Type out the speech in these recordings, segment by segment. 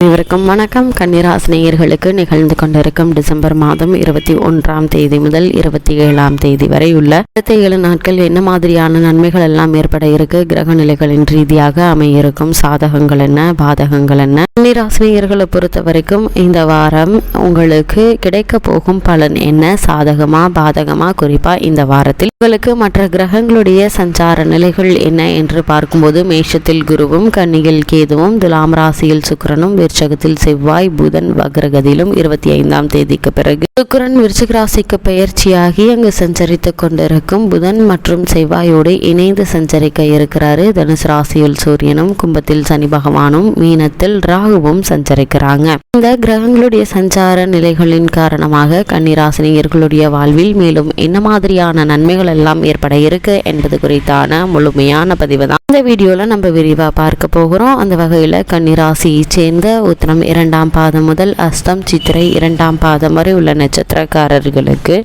அனைவருக்கும் வணக்கம். கன்னிராசினியர்களுக்கு நிகழ்ந்து கொண்டிருக்கும் டிசம்பர் மாதம் இருபத்தி ஒன்றாம் தேதி முதல் இருபத்தி ஏழாம் தேதி வரை உள்ள அடுத்த ஏழு நாட்கள் என்ன மாதிரியான நன்மைகள் எல்லாம் ஏற்பட இருக்கு? கிரக நிலைகளின் ரீதியாக அமையிருக்கும் சாதகங்கள் என்ன? பாதகங்கள் என்ன? கன்னிராசினியர்களை பொறுத்த வரைக்கும் இந்த வாரம் உங்களுக்கு கிடைக்க போகும் பலன் என்ன? சாதகமா பாதகமா? குறிப்பா இந்த வாரத்தில் உங்களுக்கு மற்ற கிரகங்களுடைய சஞ்சார நிலைகள் என்ன என்று பார்க்கும்போது மேஷத்தில் குருவும் கன்னியில் கேதுவும் துலாம் ராசியில் சுக்கரனும் விருச்சகத்தில் செவ்வாய் புதன் வக்ரகதியிலும் இருபத்தி ஐந்தாம் தேதிக்கு பிறகு சுக்கரன் விருச்சிக ராசிக்கு பெயர்ச்சியாகி அங்கு சஞ்சரித்து கொண்டிருக்கும் புதன் மற்றும் செவ்வாயோடு இணைந்து சஞ்சரிக்க இருக்கிறாரு. தனுசு ராசியில் சூரியனும் கும்பத்தில் சனி பகவானும் மீனத்தில் ராகுவும் சஞ்சரிக்கிறாங்க. இந்த கிரகங்களுடைய சஞ்சார நிலைகளின் காரணமாக கன்னிராசினியர்களுடைய வாழ்வில் மேலும் என்ன மாதிரியான நன்மைகள் எல்லாம் ஏற்பட இருக்கு என்பது குறித்தான முழுமையான பதிவு தான் இந்த வீடியோல நம்ம விரிவா பார்க்க போகிறோம். அந்த வகையில கன்னிராசியை சேர்ந்த உத்தரம் இரண்டாம் பாதம் முதல் அஸ்தம் சித்திரை இரண்டாம் பாதம் வரை உள்ள நட்சத்திரக்காரர்களுக்கு.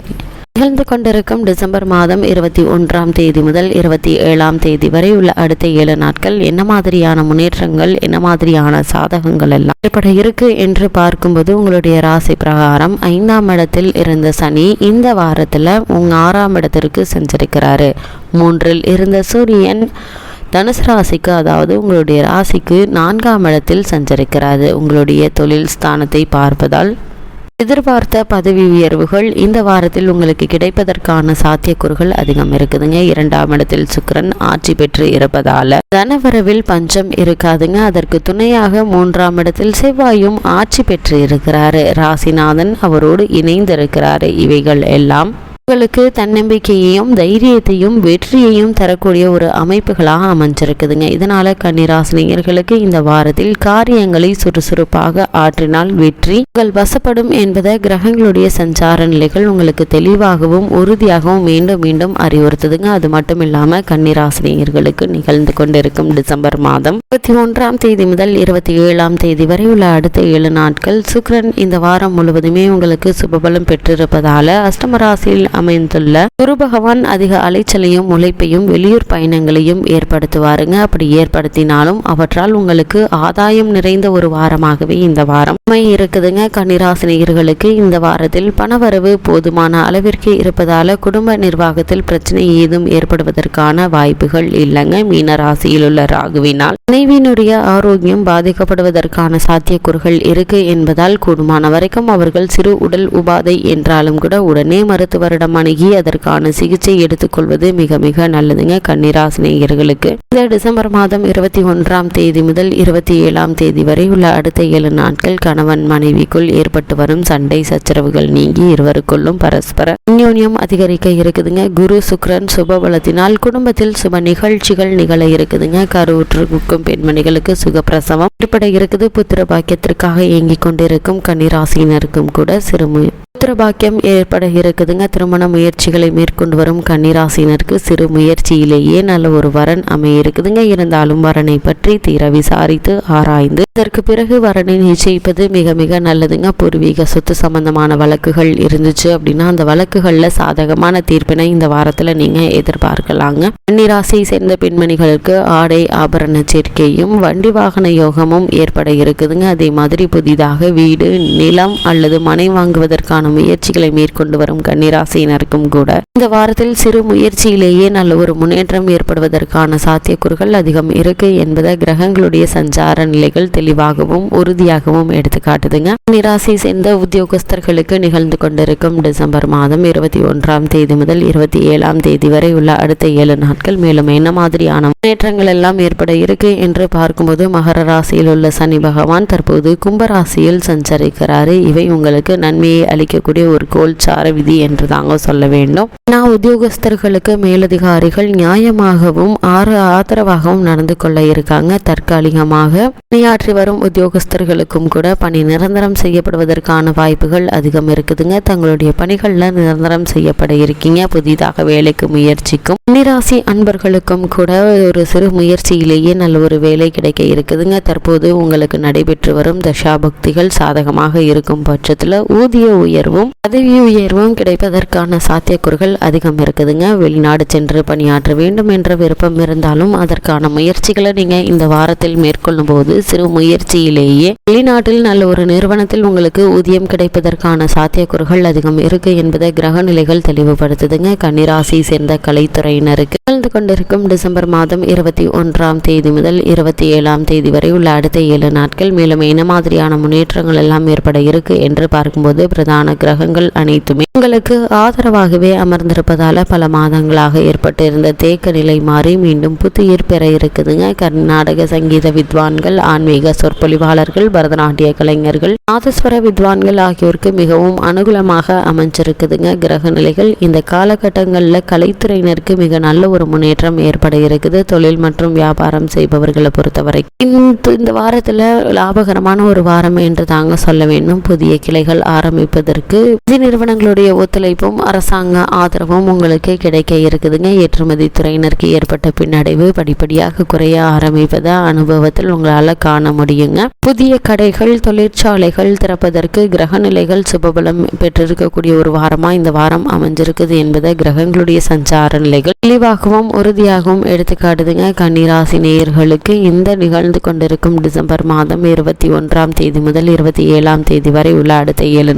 நிகழ்ந்து கொண்டிருக்கும் டிசம்பர் மாதம் இருபத்தி ஒன்றாம் தேதி முதல் இருபத்தி ஏழாம் தேதி வரை உள்ள அடுத்த ஏழு நாட்கள் என்ன மாதிரியான முன்னேற்றங்கள் என்ன மாதிரியான சாதகங்கள் எல்லாம் ஏற்பட இருக்கு என்று பார்க்கும்போது உங்களுடைய ராசி பிரகாரம் ஐந்தாம் இடத்தில் இருந்த சனி இந்த வாரத்தில் உங்க ஆறாம் இடத்திற்கு சென்றிருக்கிறாரு. மூன்றில் இருந்த சூரியன் தனுசு ராசிக்கு அதாவது உங்களுடைய ராசிக்கு நான்காம் இடத்தில் சஞ்சரிக்கிறாரு. உங்களுடைய தொழில் ஸ்தானத்தை பார்ப்பதால் எதிர்பார்த்த பதவி உயர்வுகள் இந்த வாரத்தில் உங்களுக்கு கிடைப்பதற்கான சாத்தியக்கூறுகள் அதிகம் இருக்குதுங்க. இரண்டாம் இடத்தில் சுக்கரன் ஆட்சி பெற்று இருப்பதால தனவரவில் பஞ்சம் இருக்காதுங்க. அதற்கு துணையாக மூன்றாம் இடத்தில் செவ்வாயும் ஆட்சி பெற்று இருக்கிறாரு. ராசிநாதன் அவரோடு இணைந்திருக்கிறாரு. இவைகள் எல்லாம் உங்களுக்கு தன்னம்பிக்கையையும் தைரியத்தையும் வெற்றியையும் தரக்கூடிய ஒரு அமைப்புகளாக அமைஞ்சிருக்குதுங்க. இதனால கன்னிராசினியர்களுக்கு இந்த வாரத்தில் காரியங்களை சுறுசுறுப்பாக ஆற்றினால் வெற்றி. உங்கள் வசப்படும் என்பதை கிரகங்களுடைய சஞ்சார நிலைகள் உங்களுக்கு தெளிவாகவும் உறுதியாகவும் மீண்டும் மீண்டும் அறிவுறுத்துதுங்க. அது மட்டும் இல்லாம கன்னிராசினியர்களுக்கு நிகழ்ந்து கொண்டிருக்கும் டிசம்பர் மாதம் இருபத்தி ஒன்றாம் தேதி முதல் இருபத்தி ஏழாம் தேதி வரை உள்ள அடுத்த ஏழு நாட்கள் சுக்ரன் இந்த வாரம் முழுவதுமே உங்களுக்கு சுபபலம் பெற்றிருப்பதால அஷ்டமராசியில் அமைந்துள்ள குரு பகவான் அதிக அலைச்சலையும் உழைப்பையும் வெளியூர் பயணங்களையும் ஏற்படுத்துவாருங்க. அப்படி ஏற்படுத்தினாலும் அவற்றால் உங்களுக்கு ஆதாயம் நிறைந்த ஒரு வாரமாகவே இந்த வாரம் இருக்குதுங்க கன்னிராசினியர்களுக்கு இந்த வாரத்தில் பணவரவு போதுமான அளவிற்கு இருப்பதால குடும்ப நிர்வாகத்தில் பிரச்சனை ஏதும் ஏற்படுவதற்கான வாய்ப்புகள் இல்லைங்க. மீன ராசியில் உள்ள ராகுவினால் மனைவியினுடைய ஆரோக்கியம் பாதிக்கப்படுவதற்கான சாத்தியக்கூறுகள் இருக்கு என்பதால் கூடுமான வரைக்கும் அவர்கள் சிறு உடல் உபாதை என்றாலும் கூட உடனே மருத்துவரிடம் அணுகி அதற்கான சிகிச்சை எடுத்துக்கொள்வது மிக மிக நல்லதுங்க கன்னிராசினியர்களுக்கு இந்த டிசம்பர் மாதம் இருபத்தி ஒன்றாம் தேதி முதல் இருபத்தி ஏழாம் தேதி வரை உள்ள அடுத்த ஏழு நாட்கள் கணவன் மனைவிக்குள் ஏற்பட்டு வரும் சண்டை சச்சரவுகள் நீங்கி இருவருக்குள்ளும் பரஸ்பர அந்யோன்யம் அதிகரிக்க இருக்குதுங்க. குரு சுக்ரன் சுபபலத்தினால் குடும்பத்தில் சுப நிகழ்ச்சிகள் நிகழ இருக்குதுங்க. கருவுற்றுக்கும் பெண்மணிகளுக்கு சுகப்பிரசவம் ஏற்பட இருக்குது. புத்திர பாக்கியத்திற்காக இயங்கிக் கொண்டிருக்கும் கன்னிராசினருக்கும் கூட சிறு புத்திர பாக்கியம் ஏற்பட இருக்குதுங்க திருமண முயற்சிகளை மேற்கொண்டு வரும் கன்னிராசினருக்கு சிறு முயற்சியிலேயே நல்ல ஒரு வரன் அமைய இருக்குதுங்க இருந்தாலும் வரனை பற்றி தீர விசாரித்து ஆராய்ந்து இதற்கு பிறகு வரனை நிச்சயிப்பது மிக மிக நல்லதுங்க. பூர்வீக சொத்து சம்பந்தமான வழக்குகள் இருந்துச்சு அப்படின்னா அந்த வழக்குகளில் சாதகமான தீர்ப்பினை இந்த வாரத்தில் நீங்கள் எதிர்பார்க்கலாங்க. கன்னிராசியை சேர்ந்த பெண்மணிகளுக்கு ஆடை ஆபரண சேர்க்கையும் வண்டி வாகன யோகமும் ஏற்பட இருக்குதுங்க. அதே மாதிரி புதிதாக வீடு நிலம் அல்லது மனை வாங்குவதற்கான முயற்சிகளை மேற்கொண்டு வரும் கன்னிராசியினருக்கும் கூட. இந்த வாரத்தில் சிறு முயற்சியிலேயே நல்ல ஒரு முன்னேற்றம் ஏற்படுவதற்கான சாத்தியக்கூறுகள் அதிகம் இருக்கு என்பதை கிரகங்களுடைய சஞ்சார நிலைகள் தெளிவாகவும் உறுதியாகவும் எடுத்து காட்டுதுங்க கன்னிராசி சேர்ந்த உத்தியோகஸ்தர்களுக்கு நிகழ்ந்து கொண்டிருக்கும் டிசம்பர் மாதம் இருபத்தி ஒன்றாம் தேதி முதல் இருபத்தி ஏழாம் தேதி வரை உள்ள அடுத்த ஏழு நாட்கள் மேலும் என்ன மாதிரியான முன்னேற்றங்கள் எல்லாம் ஏற்பட இருக்கு என்று பார்க்கும்போது மகர ராசியில் உள்ள சனி பகவான் தற்போது கும்பராசியில் சஞ்சரிக்கிறாரு. இவை உங்களுக்கு நன்மையை அளிக்க அளிக்கக்கூடிய ஒரு கோல்சார விதி என்று தாங்க சொல்ல வேண்டும். நான் உத்தியோகஸ்தர்களுக்கு மேலதிகாரிகள் நியாயமாகவும் ஆறு ஆதரவாகவும் நடந்து கொள்ள இருக்காங்க தற்காலிகமாக. பணியாற்றி வரும் உத்தியோகஸ்தர்களுக்கும் கூட பணி நிரந்தரம் செய்யப்படுவதற்கான வாய்ப்புகள் அதிகம் இருக்குதுங்க. தங்களுடைய பணிகளில் நிரந்தரம் செய்யப்பட இருக்கீங்க. புதிதாக வேலைக்கு முயற்சிக்கும் நிராசி அன்பர்களுக்கும் கூட ஒரு சிறு முயற்சியிலேயே நல்ல ஒரு வேலை கிடைக்க இருக்குதுங்க. தற்போது உங்களுக்கு நடைபெற்று வரும் தசாபக்திகள் சாதகமாக இருக்கும் பட்சத்தில் ஊதிய உயர்வு உயர்வும் பதவி உயர்வும் கிடைப்பதற்கான சாத்தியக்கூறுகள் அதிகம் இருக்குதுங்க. வெளிநாடு சென்று பணியாற்ற வேண்டும் என்ற விருப்பம் இருந்தாலும் அதற்கான முயற்சிகளை நீங்க இந்த வாரத்தில் மேற்கொள்ளும் போது சிறு முயற்சியிலேயே வெளிநாட்டில் நல்ல ஒரு நிறுவனத்தில் உங்களுக்கு ஊதியம் கிடைப்பதற்கான சாத்தியக்கூறுகள் அதிகம் இருக்கு என்பதை கிரக நிலைகள் தெளிவுபடுத்துதுங்க. கன்னிராசி சேர்ந்த கலைத்துறையினருக்கு கலந்து கொண்டிருக்கும் டிசம்பர் மாதம் இருபத்தி ஒன்றாம் தேதி முதல் இருபத்தி ஏழாம் தேதி வரை உள்ள அடுத்த ஏழு நாட்கள் மேலும் என்ன மாதிரியான முன்னேற்றங்கள் எல்லாம் ஏற்பட இருக்கு என்று பார்க்கும்போது பிரதான கிரகங்கள் அனைத்துமே உங்களுக்கு ஆதரவாகவே அமர்ந்திருப்பதால பல மாதங்களாக ஏற்பட்டிருந்த தேக்க நிலை மாறி மீண்டும் புத்துயிர் பெற இருக்குதுங்க. கர்நாடக சங்கீத வித்வான்கள் ஆன்மீக சொற்பொழிவாளர்கள் பரதநாட்டிய கலைஞர்கள் நாதஸ்வர வித்வான்கள் ஆகியோருக்கு மிகவும் அனுகூலமாக அமைஞ்சிருக்குதுங்க கிரக நிலைகள். இந்த காலகட்டங்களில் கலைத்துறையினருக்கு மிக நல்ல ஒரு முன்னேற்றம் ஏற்பட இருக்குது. தொழில் மற்றும் வியாபாரம் செய்பவர்களை பொறுத்தவரை இந்த இந்த வாரத்தில் லாபகரமான ஒரு வாரம் என்று தாங்க சொல்ல வேண்டும். புதிய கிளைகள் ஆரம்பிப்பதற்கு நிதி நிறுவனங்களுடைய ஒத்துழைப்பும் அரசாங்க ஆதரவும் உங்களுக்கு கிடைக்க இருக்குதுங்க. ஏற்றுமதி துறையினருக்கு ஏற்பட்ட பின்னடைவு படிப்படியாக குறைய ஆரம்பிப்பதை அனுபவத்தில் உங்களால் காண முடியுங்க. புதிய கடைகள் தொழிற்சாலைகள் திறப்பதற்கு கிரக நிலைகள் சுபபலம் பெற்றிருக்கக்கூடிய ஒரு வாரமா இந்த வாரம் அமைஞ்சிருக்குது என்பதை கிரகங்களுடைய சஞ்சார நிலைகள் தெளிவாகவும் உறுதியாகவும் எடுத்துக்காட்டுதுங்க. கன்னிராசி நேயர்களுக்கு இந்த நிகழ்ந்து கொண்டிருக்கும் டிசம்பர் மாதம் இருபத்தி ஒன்றாம் தேதி முதல் இருபத்தி ஏழாம் தேதி வரை உள்ள அடுத்த ஏழு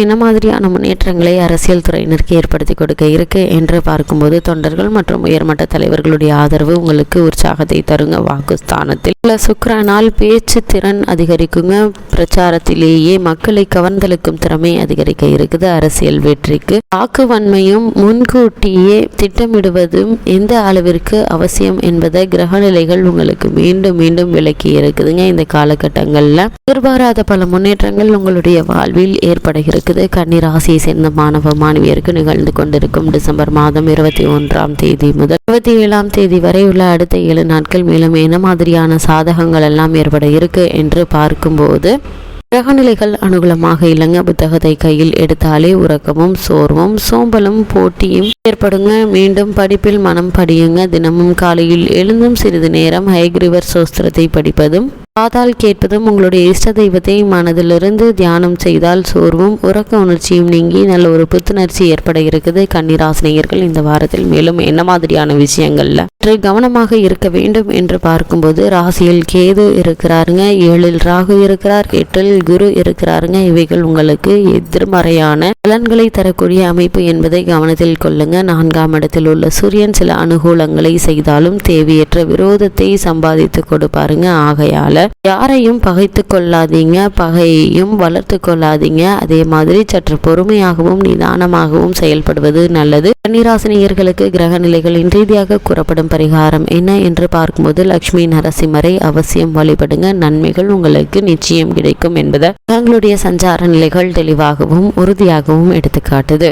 என்ன மாதிரியான முன்னேற்றங்களை அரசியல் துறையினருக்கு ஏற்படுத்தி கொடுக்க இருக்கு என்று பார்க்கும்போது தொண்டர்கள் மற்றும் உயர்மட்ட தலைவர்களுடைய ஆதரவு உங்களுக்கு உற்சாகத்தை தருங்க வாக்குஸ்தானத்தில். உள்ள சுக்கிரனால் பேச்சு திறன் அதிகரிக்குங்க. பிரச்சாரத்திலேயே மக்களை கவர்ந்தளிக்கும் திறமை அதிகரிக்க இருக்குது. அரசியல் வெற்றிக்கு வாக்கு வன்மையும் முன்கூட்டியே திட்டமிடுவதும் எந்த அளவிற்கு அவசியம் என்பதை கிரகநிலைகள் உங்களுக்கு மீண்டும் மீண்டும் விளக்கி இருக்குதுங்க. இந்த காலகட்டங்களில் எதிர்பாராத பல முன்னேற்றங்கள் உங்களுடைய வாழ்வில் ஏற்படுகிறது இருக்குது. கன்னிராசியை சேர்ந்த மாணவ மாணவியருக்கு நிகழ்ந்து கொண்டிருக்கும் டிசம்பர் மாதம் இருபத்தி ஒன்றாம் தேதி முதல் இருபத்தி ஏழாம் தேதி வரை உள்ள அடுத்த ஏழு நாட்கள் மேலும் என்ன மாதிரியான சாதகங்கள் எல்லாம் ஏற்பட இருக்கு என்று பார்க்கும்போது கிரகநிலைகள் அனுகூலமாக இல்லைங்க. புத்தகத்தை கையில் எடுத்தாலே உறக்கமும் சோர்வும் சோம்பலும் போட்டியும் ஏற்படுங்க. மீண்டும் படிப்பில் மனம் படியுங்க. தினமும் காலையில் எழுந்தும் சிறிது நேரம் ஹைக்ரிவர் சோஸ்திரத்தை படிப்பதும் காதால் கேட்பதும் உங்களுடைய இஷ்ட தெய்வத்தை மனதிலிருந்து தியானம் செய்தால் சோர்வும் உறக்க உணர்ச்சியும் நீங்கி நல்ல ஒரு புத்துணர்ச்சி ஏற்பட இருக்குது. கன்னிராசினியர்கள் இந்த வாரத்தில் மேலும் என்ன மாதிரியான விஷயங்கள்ல சற்று கவனமாக இருக்க வேண்டும் என்று பார்க்கும்போது ராசியில் கேது இருக்கிறாருங்க ஏழில் ராகு இருக்கிறார் எட்டில் குரு இருக்கிறாருங்க. இவைகள் உங்களுக்கு எதிர்மறையான பலன்களை தரக்கூடிய அமைப்பு என்பதை கவனத்தில் கொள்ளுங்க. நான்காம் இடத்தில் உள்ள சூரியன் சில அனுகூலங்களை செய்தாலும் தேவையற்ற விரோதத்தை சம்பாதித்து கொடுப்பாருங்க. ஆகையால யாரையும் பகைத்து கொள்ளாதீங்க பகையையும் வளர்த்து கொள்ளாதீங்க. அதே மாதிரி சற்று பொறுமையாகவும் நிதானமாகவும் செயல்படுவது நல்லது. கன்னிராசினியர்களுக்கு கிரக நிலைகளின் ரீதியாக கூறப்படும் பரிகாரம் என்ன என்று பார்க்கும்போது லக்ஷ்மி நரசிம்மரை அவசியம் வழிபடுங்க. நன்மைகள் உங்களுக்கு நிச்சயம் கிடைக்கும் என்பதை தங்களுடைய சஞ்சார நிலைகள் தெளிவாகவும் உறுதியாகவும் எடுத்துக்காட்டுது.